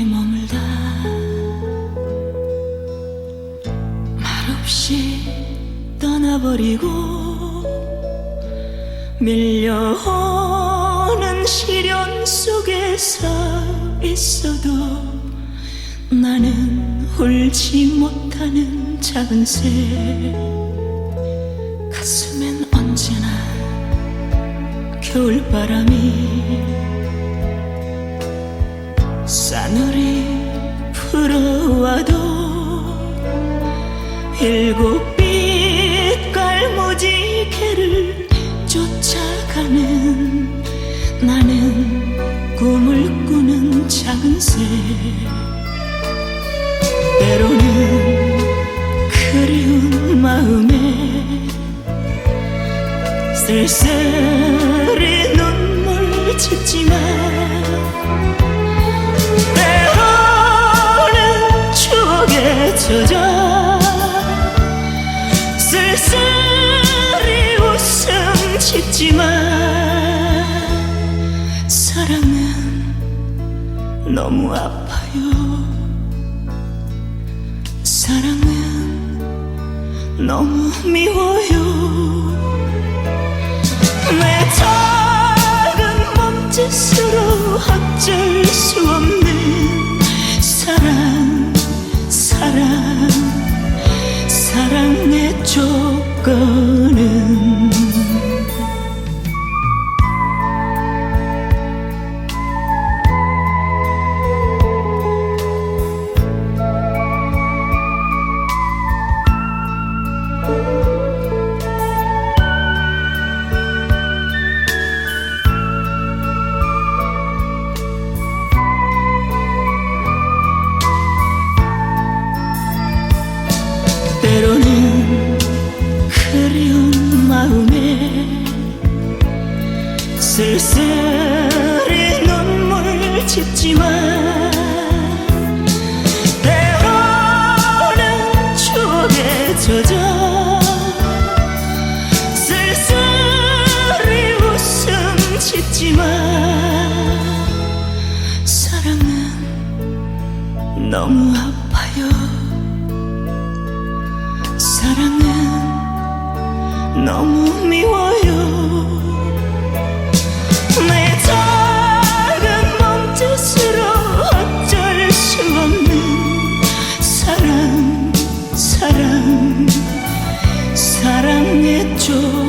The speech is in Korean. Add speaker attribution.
Speaker 1: 머물다 말없이 떠나버리고 밀려오는 시련 속에 서 있어도 나는 울지 못하는 작은 새. 가슴엔 언제나 겨울바람이 싸늘히 불어와도 일곱 빛깔 무지개를 쫓아가는 나는 꿈을 꾸는 작은 새. 때로는 그리운 마음에 쓸쓸히 눈물 짓지만 젖어 쓸쓸히 웃음 짓지만 사랑은 너무 아파요. 사랑은 너무 미워요. 내 작은 몸짓으로 어쩔 사랑의 조건은 쓸쓸히 눈물 짓지만 때로는 추억에 젖어 쓸쓸히 웃음 짓지만 사랑은 너무 아파요. 사랑은 너무 미워요 했죠